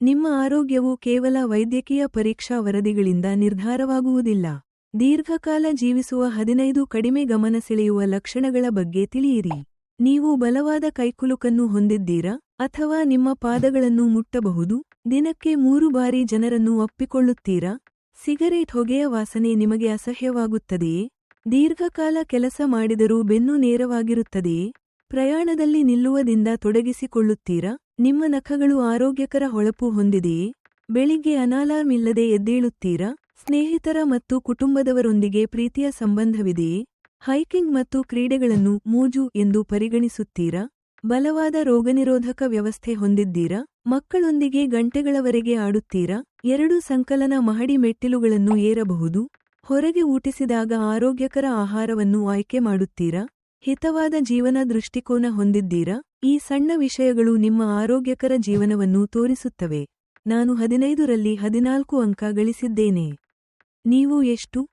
ನಿಮ್ಮ ಆರೋಗ್ಯವು ಕೇವಲ ವೈದ್ಯಕೀಯ ಪರೀಕ್ಷಾ ವರದಿಗಳಿಂದ ನಿರ್ಧಾರವಾಗುವುದಿಲ್ಲ. ದೀರ್ಘಕಾಲ ಜೀವಿಸುವ ಹದಿನೈದು ಕಡಿಮೆ ಗಮನ ಸೆಳೆಯುವ ಲಕ್ಷಣಗಳ ಬಗ್ಗೆ ತಿಳಿಯಿರಿ. ನೀವು ಬಲವಾದ ಕೈಕುಲುಕನ್ನು ಹೊಂದಿದ್ದೀರಾ ಅಥವಾ ನಿಮ್ಮ ಪಾದಗಳನ್ನು ಮುಟ್ಟಬಹುದು? ದಿನಕ್ಕೆ ಮೂರು ಬಾರಿ ಜನರನ್ನು ಒಪ್ಪಿಕೊಳ್ಳುತ್ತೀರಾ? ಸಿಗರೇಟ್ ಹೊಗೆಯ ವಾಸನೆ ನಿಮಗೆ ಅಸಹ್ಯವಾಗುತ್ತದೆಯೇ? ದೀರ್ಘಕಾಲ ಕೆಲಸ ಮಾಡಿದರೂ ಬೆನ್ನು ನೇರವಾಗಿರುತ್ತದೆಯೇ? ಪ್ರಯಾಣದಲ್ಲಿ ನಿಲ್ಲುವದಿಂದ ತೊಡಗಿಸಿಕೊಳ್ಳುತ್ತೀರಾ? ನಿಮ್ಮ ನಖಗಳು ಆರೋಗ್ಯಕರ ಹೊಳಪು ಹೊಂದಿದೆಯೇ? ಬೆಳಿಗ್ಗೆ ಅನಾಲಾರ್ಮ್ ಇಲ್ಲದೆ ಎದ್ದೇಳುತ್ತೀರಾ? ಸ್ನೇಹಿತರ ಮತ್ತು ಕುಟುಂಬದವರೊಂದಿಗೆ ಪ್ರೀತಿಯ ಸಂಬಂಧವಿದೆಯೇ? ಹೈಕಿಂಗ್ ಮತ್ತು ಕ್ರೀಡೆಗಳನ್ನು ಮೂಜು ಎಂದು ಪರಿಗಣಿಸುತ್ತೀರಾ? ಬಲವಾದ ರೋಗನಿರೋಧಕ ವ್ಯವಸ್ಥೆ ಹೊಂದಿದ್ದೀರಾ? ಮಕ್ಕಳೊಂದಿಗೆ ಗಂಟೆಗಳವರೆಗೆ ಆಡುತ್ತೀರಾ? ಎರಡು ಸಂಕಲನ ಮಹಡಿ ಮೆಟ್ಟಿಲುಗಳನ್ನು ಏರಬಹುದು? ಹೊರಗೆ ಊಟಿಸಿದಾಗ ಆರೋಗ್ಯಕರ ಆಹಾರವನ್ನು ಆಯ್ಕೆ ಮಾಡುತ್ತೀರಾ? ಹಿತವಾದ ಜೀವನ ದೃಷ್ಟಿಕೋನ ಹೊಂದಿದ್ದೀರಾ? ಈ ಸಣ್ಣ ವಿಷಯಗಳು ನಿಮ್ಮ ಆರೋಗ್ಯಕರ ಜೀವನವನ್ನು ತೋರಿಸುತ್ತವೆ. ನಾನು ಹದಿನೈದರಲ್ಲಿ ಹದಿನಾಲ್ಕು ಅಂಕ ಗಳಿಸಿದ್ದೇನೆ. ನೀವು ಎಷ್ಟು?